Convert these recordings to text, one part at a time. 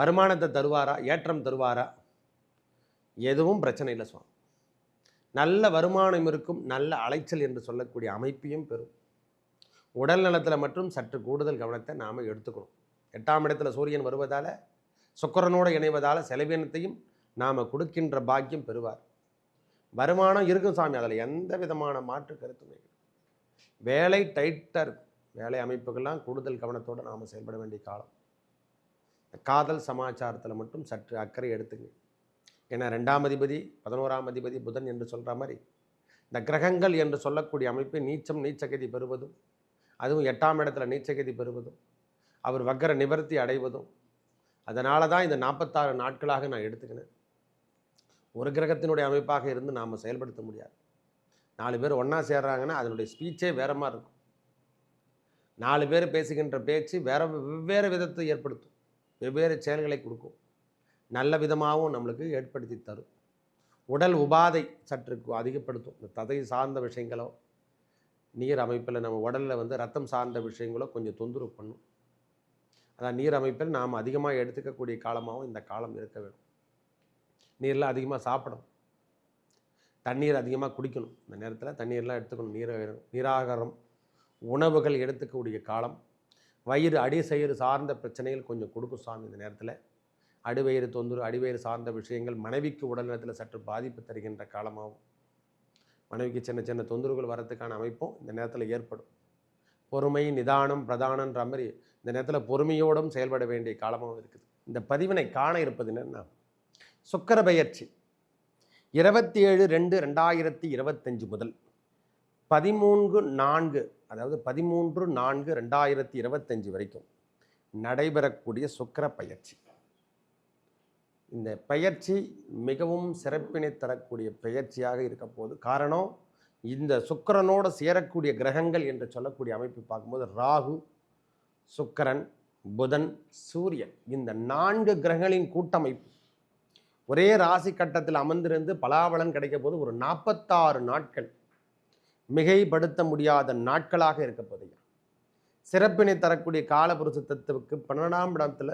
வருமானத்தை தருவாரா ஏற்றம் தருவாரா? எதுவும் பிரச்சனை இல்லை சுவாமி. நல்ல வருமானம் இருக்கும் நல்ல அலைச்சல் என்று சொல்லக்கூடிய அமைப்பையும் பெறும். உடல் நலத்தில் மட்டும் சற்று கூடுதல் கவனத்தை நாம் எடுத்துக்கணும். எட்டாம் இடத்துல சூரியன் வருவதால் சுக்கரனோடு இணைவதால் செலவினத்தையும் நாம் கொடுக்கின்ற பாக்கியம் பெறுவார். வருமானம் இருக்கும் சாமி அதில் எந்த விதமான மாற்று கருத்துமே வேலை டைட்டாக இருக்கும். வேலை அமைப்புகள்லாம் கூடுதல் கவனத்தோடு நாம் செயல்பட வேண்டிய காலம். காதல் சமாச்சாரத்தில் மட்டும் சற்று அக்கறை எடுத்துங்க. ஏன்னா ரெண்டாம் அதிபதி பதினோராம் அதிபதி புதன் என்று சொல்கிற மாதிரி இந்த கிரகங்கள் என்று சொல்லக்கூடிய அமைப்பு நீச்சம் நீச்சகதி பெறுவதும் அதுவும் எட்டாம் இடத்துல நீச்சகதி பெறுவதும் அவர் வக்கர நிவர்த்தி அடைவதும் அதனால தான் இந்த நாற்பத்தாறு நாட்களாக நான் எடுத்துக்கினேன். ஒரு கிரகத்தினுடைய அமைப்பாக இருந்து நாம் செயல்படுத்த முடியாது. நாலு பேர் ஒன்றா சேர்றாங்கன்னா அதனுடைய ஸ்பீச்சே வேற மாதிரி இருக்கும். நாலு பேர் பேசுகின்ற பேச்சு வேற வெவ்வேறு விதத்தை ஏற்படுத்தும். வெவ்வேறு செயல்களை கொடுக்கும். நல்ல விதமாகவும் நம்மளுக்கு ஏற்படுத்தி தரும். உடல் உபாதை சற்று அதிகப்படுத்தும். இந்த ததை சார்ந்த விஷயங்களோ நீர் அமைப்பில் நம்ம உடலில் வந்து ரத்தம் சார்ந்த விஷயங்களோ கொஞ்சம் தொந்தரவு பண்ணும். அதான் நீர் அமைப்பில் நாம் அதிகமாக எடுத்துக்கக்கூடிய காலமாகவும் இந்த காலம் இருக்க வேண்டும் நீர்லாம் அதிகமாக சாப்பிடணும். தண்ணீர் அதிகமாக குடிக்கணும். இந்த நேரத்தில் தண்ணீர்லாம் எடுத்துக்கணும். நீர் நீராகாரம் உணவுகள் எடுத்துக்கக்கூடிய காலம் வயிறு அடிசயிறு சார்ந்த பிரச்சனைகள் கொஞ்சம் கொடுக்கும் சாமி இந்த நேரத்தில். அடிவயிறு தொந்தரவு அடிவயிறு சார்ந்த விஷயங்கள் மனைவிக்கு உடல்நலத்தில் சற்று பாதிப்பு தருகின்ற காலமாகும். மனைவிக்கு சின்ன சின்ன தொந்தரவுகள் வரத்துக்கான அமைப்பும் இந்த நேரத்தில் ஏற்படும். பொறுமை நிதானம் பிரதானன்ற மாதிரி இந்த நேரத்தில் பொறுமையோடும் செயல்பட வேண்டிய காலமாகவும் இருக்குது. இந்த பதிவினை காண இருப்பது என்னென்னா சுக்கர பயிற்சி இருபத்தி ஏழு ரெண்டு ரெண்டாயிரத்தி இருபத்தஞ்சு முதல். பதிமூன்று நான்கு அதாவது பதிமூன்று நான்கு ரெண்டாயிரத்தி இருபத்தஞ்சி வரைக்கும் நடைபெறக்கூடிய சுக்கிர பயிற்சி. இந்த பயிற்சி மிகவும் சிறப்பினை தரக்கூடிய பயிற்சியாக இருக்க போது காரணம் இந்த சுக்கிரனோடு சேரக்கூடிய கிரகங்கள் என்று சொல்லக்கூடிய அமைப்பு பார்க்கும்போது ராகு சுக்கரன் புதன் சூரியன். இந்த நான்கு கிரகங்களின் கூட்டமைப்பு. ஒரே ராசி கட்டத்தில் அமர்ந்திருந்து பலாபலன் கிடைக்க போது ஒரு நாற்பத்தாறு நாட்கள் மிகைப்படுத்த முடியாத நாட்களாக இருக்க போதையா சிறப்பினை தரக்கூடிய காலபுருஷ தத்துவுக்கு பன்னெண்டாம் இடத்துல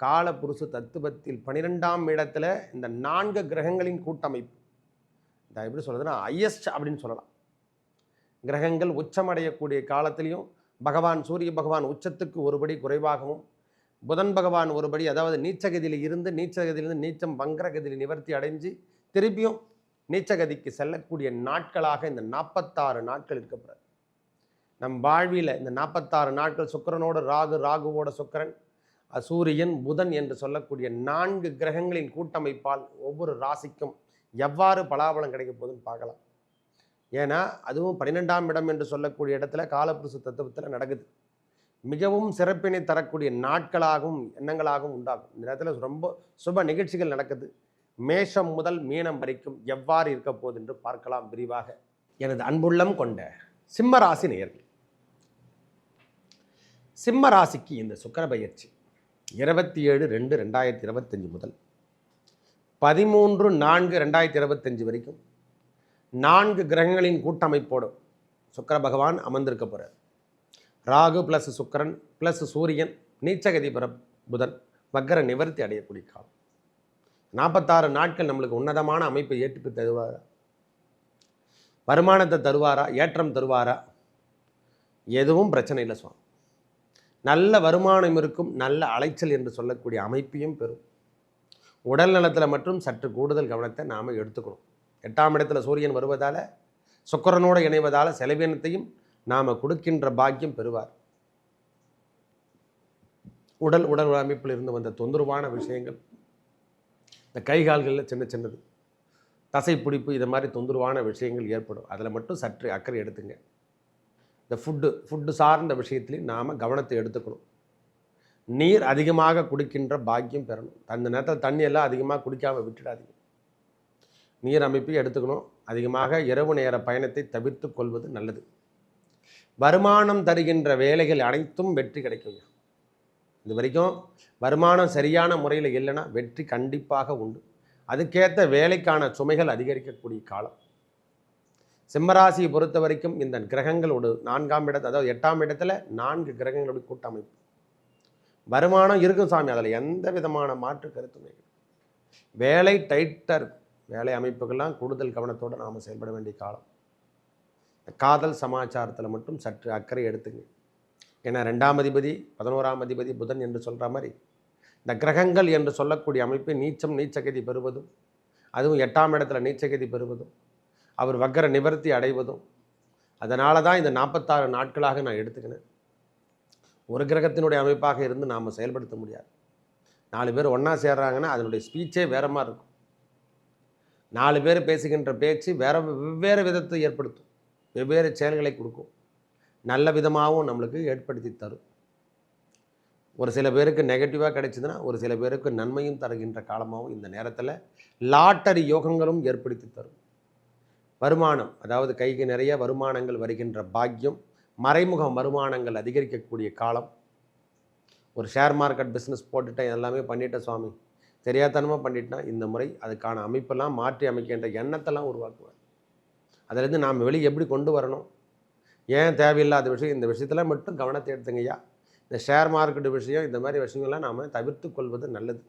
காலபுருஷ தத்துவத்தில் பன்னிரெண்டாம் இடத்துல இந்த நான்கு கிரகங்களின் கூட்டமைப்பு. இந்த எப்படி சொல்கிறதுனா ஹையஸ்ட் அப்படின்னு சொல்லலாம். கிரகங்கள் உச்சமடையக்கூடிய காலத்திலையும் பகவான் சூரிய பகவான் உச்சத்துக்கு ஒருபடி குறைவாகவும் புதன் பகவான் ஒருபடி அதாவது நீச்சகதியில் இருந்து நீச்சகதியிலிருந்து நீச்சம் வங்கரகதியில் நிவர்த்தி அடைஞ்சு திருப்பியும் நீச்சகதிக்கு செல்லக்கூடிய நாட்களாக இந்த நாற்பத்தாறு நாட்கள் இருக்கப்படுறது நம் வாழ்வியில் இந்த நாற்பத்தாறு நாட்கள் சுக்கரனோட ராகு ராகுவோட சுக்கிரன் சூரியன் புதன் என்று சொல்லக்கூடிய நான்கு கிரகங்களின் கூட்டமைப்பால் ஒவ்வொரு ராசிக்கும் எவ்வாறு பலாபலம் கிடைக்க போகுதுன்னு பார்க்கலாம். ஏன்னா அதுவும் பன்னிரெண்டாம் இடம் என்று சொல்லக்கூடிய இடத்துல காலப்புருஷ தத்துவத்தில் நடக்குது. மிகவும் சிறப்பினை தரக்கூடிய நாட்களாகவும் எண்ணங்களாகவும் உண்டாகும். இந்த நேரத்தில் ரொம்ப சுப நிகழ்ச்சிகள் நடக்குது. மேஷம் முதல் மீனம் வரைக்கும் எவ்வாறு இருக்க போகுது என்று பார்க்கலாம் விரிவாக. எனது அன்புள்ளம் கொண்ட சிம்மராசி நேர்கள் சிம்மராசிக்கு சிம்ம ராசிக்கு இந்த சுக்கிர பயிற்சி இருபத்தி ஏழு ரெண்டு ரெண்டாயிரத்தி இருபத்தஞ்சு முதல் பதிமூன்று நான்கு ரெண்டாயிரத்தி இருபத்தஞ்சு வரைக்கும் நான்கு கிரகங்களின் கூட்டமைப்போடு சுக்கிர பகவான் அமர்ந்திருக்க போகிறார் ராகு ப்ளஸ் சுக்கிரன் ப்ளஸ் சூரியன் நீச்சகதி புதன் வக்கர நிவர்த்தி அடையக்கூடிய காலம். நாற்பத்தாறு நாட்கள் நம்மளுக்கு உன்னதமான அமைப்பை ஏற்றுக்கு தருவாரா வருமானத்தை தருவாரா ஏற்றம் தருவாரா? எதுவும் பிரச்சனை இல்லை சுவாமி. நல்ல வருமானம் இருக்கும் நல்ல அலைச்சல் என்று சொல்லக்கூடிய அமைப்பையும் பெறும். உடல் நலத்தில் மட்டும் சற்று கூடுதல் கவனத்தை நாம் எடுத்துக்கணும். எட்டாம் இடத்துல சூரியன் வருவதால் சுக்கரனோடு இணைவதால் செலவினத்தையும் நாம் கொடுக்கின்ற பாக்கியம் பெறுவார். உடல் உடல் அமைப்பில் இருந்து வந்த தொந்தரவான விஷயங்கள் இந்த கை கால்களில் சின்ன சின்னது. தசை பிடிப்பு இது மாதிரி தொந்தரவான விஷயங்கள் ஏற்படும். அதில் மட்டும் சற்று அக்கறை எடுத்துங்க. இந்த ஃபுட்டு ஃபுட்டு சார்ந்த விஷயத்துலையும் நாம் கவனத்தை எடுத்துக்கணும். நீர் அதிகமாக குடிக்கின்ற பாக்கியம் பெறணும். அந்த நேரத்தில் தண்ணியெல்லாம் அதிகமாக குடிக்காமல் விட்டுடாதீங்க. நீர் அமைப்பையும் எடுத்துக்கணும். அதிகமாக இரவு நேர பயணத்தை தவிர்த்து கொள்வது நல்லது. வருமானம் தருகின்ற வேலைகள் அனைத்தும் வெற்றி கிடைக்குங்க. இது வரைக்கும் வருமானம் சரியான முறையில் இல்லைன்னா வெற்றி கண்டிப்பாக உண்டு. அதுக்கேற்ற வேலைக்கான சுமைகள் அதிகரிக்கக்கூடிய காலம். சிம்மராசியை பொறுத்த வரைக்கும் இந்த கிரகங்களோடு நான்காம் இடத்து அதாவது எட்டாம் இடத்துல நான்கு கிரகங்களுடைய கூட்டமைப்பு. வருமானம் இருக்கும் சாமி அதில் எந்த விதமான மாற்று கருத்துமே வேலை டைட்டாக இருக்கும். வேலை அமைப்புகள்லாம் கூடுதல் கவனத்தோடு நாம் செயல்பட வேண்டிய காலம். காதல் சமாச்சாரத்தில் மட்டும் சற்று அக்கறை எடுத்துங்க. ஏன்னா ரெண்டாம் அதிபதி பதினோராம் அதிபதி புதன் என்று சொல்கிற மாதிரி இந்த கிரகங்கள் என்று சொல்லக்கூடிய அமைப்பு நீச்சம் நீச்சகதி பெறுவதும் அதுவும் எட்டாம் இடத்துல நீச்சகதி பெறுவதும் அவர் வக்கர நிவர்த்தி அடைவதும் அதனால தான் இந்த நாற்பத்தாறு நாட்களாக நான் எடுத்துக்கினேன். ஒரு கிரகத்தினுடைய அமைப்பாக இருந்து நாம் செயல்படுத்த முடியாது. நாலு பேர் ஒன்றா சேர்றாங்கன்னா அதனுடைய ஸ்பீச்சே வேற மாதிரி இருக்கும். நாலு பேர் பேசுகின்ற பேச்சு வேற வெவ்வேறு விதத்தை ஏற்படுத்தும். வெவ்வேறு செயல்களை கொடுக்கும். நல்ல விதமாகவும் நம்மளுக்கு ஏற்படுத்தி தரும். ஒரு சில பேருக்கு நெகட்டிவாக கிடைச்சதுன்னா ஒரு சில பேருக்கு நன்மையும் தருகின்ற காலமாகவும் இந்த நேரத்தில் லாட்டரி யோகங்களும் ஏற்படுத்தி தரும். வருமானம் அதாவது கைக்கு நிறைய வருமானங்கள் வருகின்ற பாக்கியம் மறைமுக வருமானங்கள் அதிகரிக்கக்கூடிய காலம். ஒரு ஷேர் மார்க்கெட் பிஸ்னஸ் போட்டுட்டேன் எல்லாமே பண்ணிட்டேன் சுவாமி. தெரியாதனமாக பண்ணிட்டேன்னா இந்த முறை அதுக்கான அமைப்பெல்லாம் மாற்றி அமைக்கின்ற எண்ணத்தெல்லாம் உருவாக்குவார். அதிலேருந்து நாம் வெளியே எப்படி கொண்டு வரணும்? ஏன் தேவையில்லாத விஷயம்? இந்த விஷயத்தில் மட்டும் கவனத்தை எடுத்துங்கய்யா. இந்த ஷேர் மார்க்கெட் விஷயம் இந்த மாதிரி விஷயங்கள்லாம் நாம் தவிர்த்து கொள்வது நல்லது.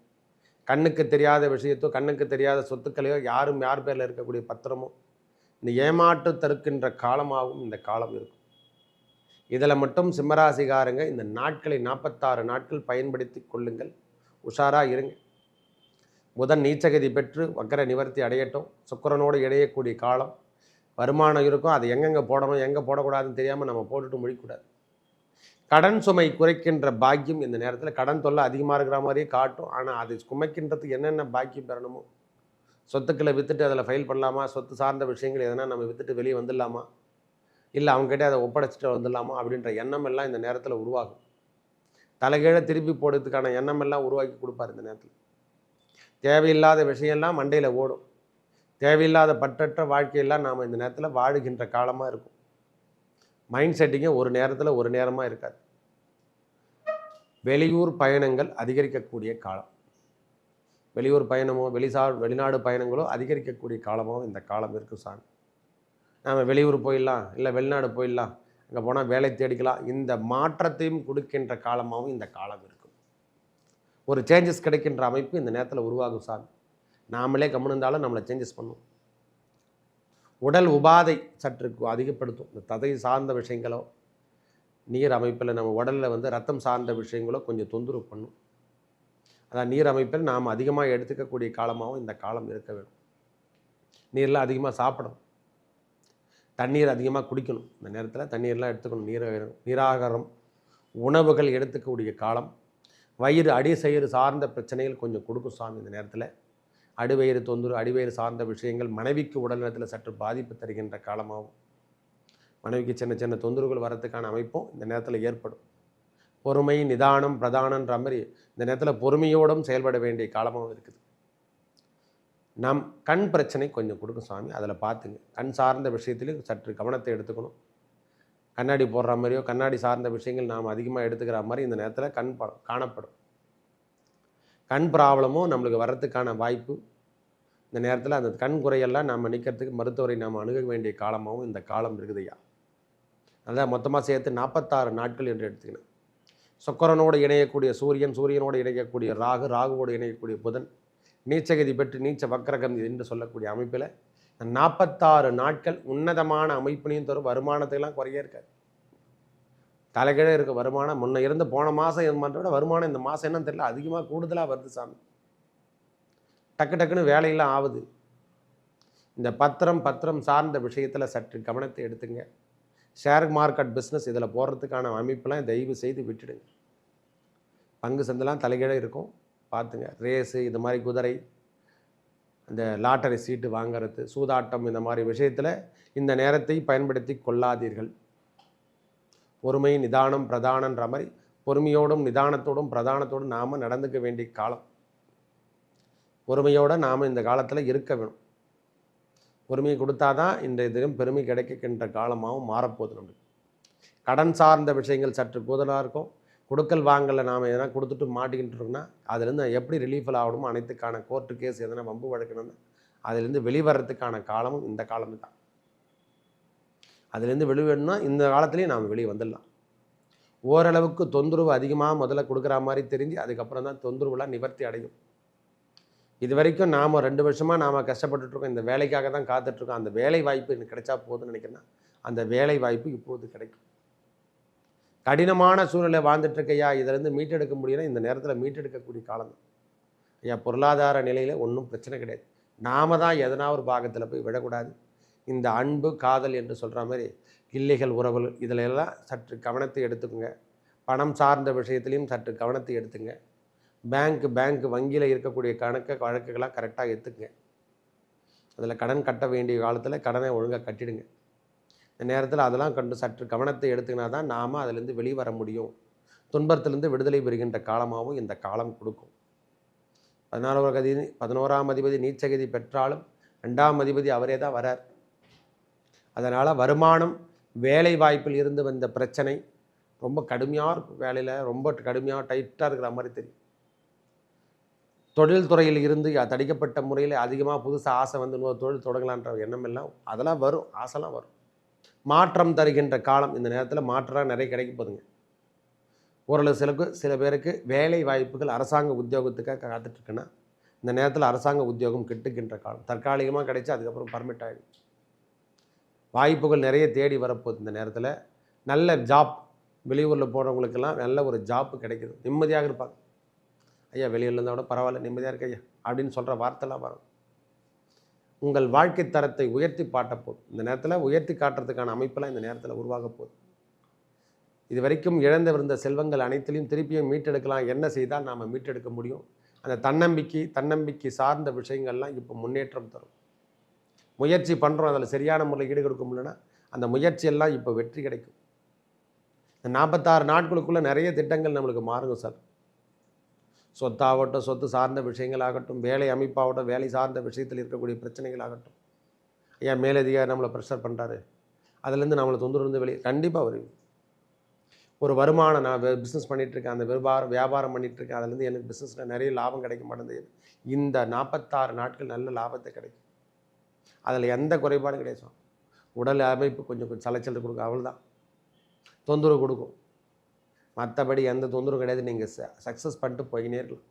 கண்ணுக்கு தெரியாத விஷயத்தோ கண்ணுக்கு தெரியாத சொத்துக்களையோ யாரும் யார் பேரில் இருக்கக்கூடிய பத்திரமோ இந்த ஏமாற்று தருக்கின்ற காலமாகவும் இந்த காலம் இருக்கும். இதில் மட்டும் சிம்மராசிகாரங்க இந்த நாட்களை நாற்பத்தாறு நாட்கள் பயன்படுத்தி கொள்ளுங்கள். உஷாராக இருங்க. புதன் நீச்சகதி பெற்று வக்கர நிவர்த்தி அடையட்டும். சுக்கிரனோடு இடையக்கூடிய காலம் வருமானம் இருக்கும் அது எங்கெங்கே போடணும் எங்கே போடக்கூடாதுன்னு தெரியாமல் நம்ம போட்டுட்டு முடிக்கக்கூடாது கடன் சுமை குறைக்கின்ற பாக்கியம் இந்த நேரத்தில் கடன் தொல்லை அதிகமாக இருக்கிற மாதிரியே காட்டும். ஆனால் அதை குமைக்கின்றதுக்கு என்னென்ன பாக்கியம் பெறணுமோ? சொத்துக்களை விற்றுட்டு அதில் ஃபைல் பண்ணலாமா? சொத்து சார்ந்த விஷயங்கள் எதனா நம்ம விற்றுட்டு வெளியே வந்துடலாமா? இல்லை அவங்ககிட்ட அதை ஒப்படைச்சிட்டு வந்துடலாமா? அப்படின்ற எண்ணம் எல்லாம் இந்த நேரத்தில் உருவாகும். தலைகீழே திருப்பி போடுறதுக்கான எண்ணம் எல்லாம் உருவாக்கி கொடுப்பார் இந்த நேரத்தில். தேவையில்லாத விஷயம்லாம் மண்டையில் ஓடும். தேவையில்லாத பற்றற்ற வாழ்க்கையெல்லாம் நாம் இந்த நேரத்தில் வாழுகின்ற காலமாக இருக்கும். மைண்ட் செட்டிங்கே ஒரு நேரத்தில் ஒரு நேரமாக இருக்காது. வெளியூர் பயணங்கள் அதிகரிக்கக்கூடிய காலம். வெளியூர் பயணமோ வெளிசார் வெளிநாடு பயணங்களோ அதிகரிக்கக்கூடிய காலமாகவும் இந்த காலம் இருக்கும் சாமி. நாம் வெளியூர் போயிடலாம் இல்லை வெளிநாடு போயிடலாம் அங்கே போனால் வேலை தேடிக்கலாம். இந்த மாற்றத்தையும் கொடுக்கின்ற காலமாகவும் இந்த காலம் இருக்கும். ஒரு சேஞ்சஸ் கிடைக்கின்ற அமைப்பு இந்த நேரத்தில் உருவாகும் சாமி. நாமளே கவனிந்தாலும் நம்மளை சேஞ்சஸ் பண்ணும். உடல் உபாதை சற்று அதிகப்படுத்தும். இந்த ததை சார்ந்த விஷயங்களோ நீர் அமைப்பில் நம்ம உடலில் வந்து ரத்தம் சார்ந்த விஷயங்களோ கொஞ்சம் தொந்தரவு பண்ணும். அதான் நீர் அமைப்பில் நாம் அதிகமாக எடுத்துக்கக்கூடிய காலமாகவும் இந்த காலம் இருக்க வேண்டும். நீர்லாம் அதிகமாக சாப்பிடணும். தண்ணீர் அதிகமாக குடிக்கணும். இந்த நேரத்தில் தண்ணீர்லாம் எடுத்துக்கணும். நீர் நீராகாரம் உணவுகள் எடுத்துக்கக்கூடிய காலம். வயிறு அடி அடிசெயிறு சார்ந்த பிரச்சனைகள் கொஞ்சம் கொடுக்கும் சாமி இந்த நேரத்தில். அடிவயிறு தொந்தரவு அடிவயிறு சார்ந்த விஷயங்கள் மனைவிக்கு உடல்நலத்தில் சற்று பாதிப்பு தருகின்ற காலமாகும். மனைவிக்கு சின்ன சின்ன தொந்தரவுகள் வரத்துக்கான அமைப்பும் இந்த நேரத்தில் ஏற்படும். பொறுமை நிதானம் பிரதானன்ற மாதிரி இந்த நேரத்தில் பொறுமையோடும் செயல்பட வேண்டிய காலமாகவும் இருக்குது. நம் கண் பிரச்சனை கொஞ்சம் கொடுக்கும் சுவாமி அதில் பார்த்துங்க. கண் சார்ந்த விஷயத்திலையும் சற்று கவனத்தை எடுத்துக்கணும். கண்ணாடி போடுற மாதிரியோ கண்ணாடி சார்ந்த விஷயங்கள் நாம் அதிகமாக எடுத்துக்கிற மாதிரி இந்த நேரத்தில் கண் படம் காணப்படும். கண் ப்ராப்ளமும் நம்மளுக்கு வர்றதுக்கான வாய்ப்பு. இந்த நேரத்தில் அந்த கண் குறையெல்லாம் நம்ம நிற்கிறதுக்கு மருத்துவரை நாம் அணுக வேண்டிய காலமாகவும் இந்த காலம் இருக்குதுயா. அதான் மொத்தமாக சேர்த்து நாற்பத்தாறு நாட்கள் என்று எடுத்துக்கினேன் சுக்கரனோடு இணையக்கூடிய சூரியன் சூரியனோடு இணையக்கூடிய ராகு ராகுவோடு இணையக்கூடிய புதன் நீச்சகதி பெற்று நீச்ச வக்கரகம் என்று சொல்லக்கூடிய அமைப்பில் நாற்பத்தாறு நாட்கள் உன்னதமான அமைப்பினையும் தரும் வருமானத்தையெல்லாம் குறைய இருக்காது தலைகீழே இருக்க வருமானம் முன்ன இருந்து போன மாதம் இது விட வருமானம் இந்த மாதம் என்னன்னு தெரியல. அதிகமாக கூடுதலாக வருது சாமி. டக்கு டக்குன்னு வேலையெல்லாம் ஆகுது இந்த பத்திரம் பத்திரம் சார்ந்த விஷயத்தில் சற்று கவனத்தை எடுத்துங்க. ஷேர் மார்க்கெட் பிஸ்னஸ் இதில் போடுறதுக்கான அமைப்பெல்லாம் தயவு செய்து விட்டுடுங்க. பங்கு சந்தெல்லாம் தலைகீழே இருக்கும். பார்த்துங்க ரேஸு இது மாதிரி குதிரை அந்த லாட்டரி சீட்டு வாங்கிறது சூதாட்டம் இந்த மாதிரி விஷயத்தில் இந்த நேரத்தை பயன்படுத்தி கொள்ளாதீர்கள். பொறுமை நிதானம் பிரதானன்ற மாதிரி பொறுமையோடும் நிதானத்தோடும் பிரதானத்தோடும் நாம் நடந்துக்க வேண்டிய காலம். பொறுமையோடு நாம் இந்த காலத்தில் இருக்க வேணும். பொறுமையை கொடுத்தாதான் இன்றைய தினம் பெருமை கிடைக்கின்ற காலமாகவும் மாறப்போகுது நம்மளுக்கு. கடன் சார்ந்த விஷயங்கள் சற்று கூதலாக இருக்கும். கொடுக்கல் வாங்கலை நாம் எதனா கொடுத்துட்டு மாட்டிக்கிட்டு இருக்கோம்னா அதுலேருந்து எப்படி ரிலீஃபில் ஆகணுமோ அனைத்துக்கான கோர்ட்டு கேஸ் எதனா வம்பு வழக்கணும்னா அதுலேருந்து வெளிவரத்துக்கான காலமும் இந்த காலம்தான். அதுலேருந்து வெளிவேணும்னா இந்த காலத்துலேயும் நாம் வெளியே வந்துடலாம். ஓரளவுக்கு தொந்தரவு அதிகமாக முதல்ல கொடுக்குற மாதிரி தெரிஞ்சு அதுக்கப்புறம் தான் தொந்தரவுலாம் நிவர்த்தி அடையும். இது வரைக்கும் நாம் ரெண்டு வருஷமாக நாம் கஷ்டப்பட்டுட்ருக்கோம். இந்த வேலைக்காக தான் காத்துட்ருக்கோம். அந்த வேலை வாய்ப்பு எனக்கு கிடைச்சா போதும்னு நினைக்கிறேன்னா அந்த வேலை வாய்ப்பு இப்போது கிடைக்கும். கடினமான சூழ்நிலை வாழ்ந்துட்டுருக்கையா இதிலேருந்து மீட்டெடுக்க முடியும்னா இந்த நேரத்தில் மீட்டெடுக்கக்கூடிய காலம் தான். ஐயா பொருளாதார நிலையில் ஒன்றும் பிரச்சனை கிடையாது. நாம தான் எதனா ஒரு பாகத்தில் போய் விடக்கூடாது இந்த அன்பு காதல் என்று சொல்கிற மாதிரி இல்லைகள் உறவுகள் இதில் எல்லாம் சற்று கவனத்தை எடுத்துக்கோங்க. பணம் சார்ந்த விஷயத்துலையும் சற்று கவனத்தை எடுத்துங்க. பேங்க் பேங்க் வங்கியில் இருக்கக்கூடிய கணக்கு வழக்குகளாக கரெக்டாக எடுத்துக்கங்க அதில் கடன் கட்ட வேண்டிய காலத்தில் கடனை ஒழுங்காக கட்டிடுங்க. இந்த நேரத்தில் அதெல்லாம் கண்டு சற்று கவனத்தை எடுத்துக்கினா தான் நாம் அதிலேருந்து வெளியே வர முடியும். துன்பத்திலிருந்து விடுதலை பெறுகின்ற காலமாகவும் இந்த காலம் கொடுக்கும். பதினாறாம் கதி பதினோராம் அதிபதி நீச்சகதி பெற்றாலும் ரெண்டாம் அதிபதி அவரே தான் வரார் அதனால் வருமானம் வேலை வாய்ப்பில் இருந்து வந்த பிரச்சனை ரொம்ப கடுமையாக இருக்கும் வேலையில் ரொம்ப கடுமையாக டைட்டாக இருக்கிற மாதிரி தெரியும். தொழில் துறையில் இருந்து தடிக்கப்பட்ட முறையில் அதிகமாக புதுசாக ஆசை வந்து இன்னொரு தொழில் தொடங்கலான்ற எண்ணம் எல்லாம் அதெல்லாம் வரும் ஆசைலாம் வரும். மாற்றம் தருகின்ற காலம் இந்த நேரத்தில் மாற்றம் நிறைய கிடைக்க போதுங்க. ஓரளவு சிலருக்கு சில பேருக்கு வேலை வாய்ப்புகள் அரசாங்க உத்தியோகத்துக்காக காத்துட்ருக்குன்னா இந்த நேரத்தில் அரசாங்க உத்தியோகம் கிட்டுக்கின்ற காலம் தற்காலிகமாக கிடைச்சி அதுக்கப்புறம் பர்மிட் ஆகிடும் வாய்ப்புகள் நிறைய தேடி வரப்போகுது இந்த நேரத்தில். நல்ல ஜாப் வெளியூரில் போகிறவங்களுக்கெல்லாம் நல்ல ஒரு ஜாப் கிடைக்கிது. நிம்மதியாக இருப்பாங்க. ஐயா வெளியூரில் இருந்தால் கூட பரவாயில்ல நிம்மதியாக இருக்கு ஐயா அப்படின்னு சொல்கிற வார்த்தைலாம் வரும். உங்கள் வாழ்க்கை தரத்தை உயர்த்தி பாட்ட போகுது. இந்த நேரத்தில் உயர்த்தி காட்டுறதுக்கான அமைப்பெல்லாம் இந்த நேரத்தில் உருவாக போகுது. இது வரைக்கும் இழந்திருந்த செல்வங்கள் அனைத்திலையும் திருப்பியும் மீட்டெடுக்கலாம். என்ன செய்தால் நாம் மீட்டெடுக்க முடியும்? அந்த தன்னம்பிக்கை தன்னம்பிக்கை சார்ந்த விஷயங்கள்லாம் இப்போ முன்னேற்றம் தரும். முயற்சி பண்ணுறோம் அதில் சரியான முறையில் ஈடு கொடுக்க முடியலன்னா அந்த முயற்சியெல்லாம் இப்போ வெற்றி கிடைக்கும். இந்த நாற்பத்தாறு நாட்களுக்குள்ளே நிறைய திட்டங்கள் நம்மளுக்கு மாறுங்க சார். சொத்தாகட்டும் சொத்து சார்ந்த விஷயங்களாகட்டும் வேலை அமைப்பாகட்டும் வேலை சார்ந்த விஷயத்தில் இருக்கக்கூடிய பிரச்சனைகளாகட்டும். ஐயா மேலதிகாரி நம்மளை ப்ரெஷர் பண்ணுறாரு அதுலேருந்து நம்மளை தொந்தரவு வெளியே கண்டிப்பாக வருவீங்க ஒரு வருமானம் நான் பிஸ்னஸ் பண்ணிகிட்ருக்கேன் அந்த வியாபாரம் வியாபாரம் பண்ணிகிட்ருக்கேன் அதுலேருந்து எனக்கு பிஸ்னஸில் நிறைய லாபம் கிடைக்க மாட்டேங்குது. இந்த நாற்பத்தாறு நாட்கள் நல்ல லாபத்தை கிடைக்கும். அதில் எந்த குறைபாடும் கிடையாது உடல் அமைப்பு கொஞ்சம் கொஞ்சம் சலைச்சல் கொடுக்கும் அவ்வளோதான் தொந்தரவு கொடுக்கும். மற்றபடி எந்த தொந்தரவும் கிடையாது. நீங்கள் சக்ஸஸ் பண்ணிட்டு போய்கினே இருக்கலாம்.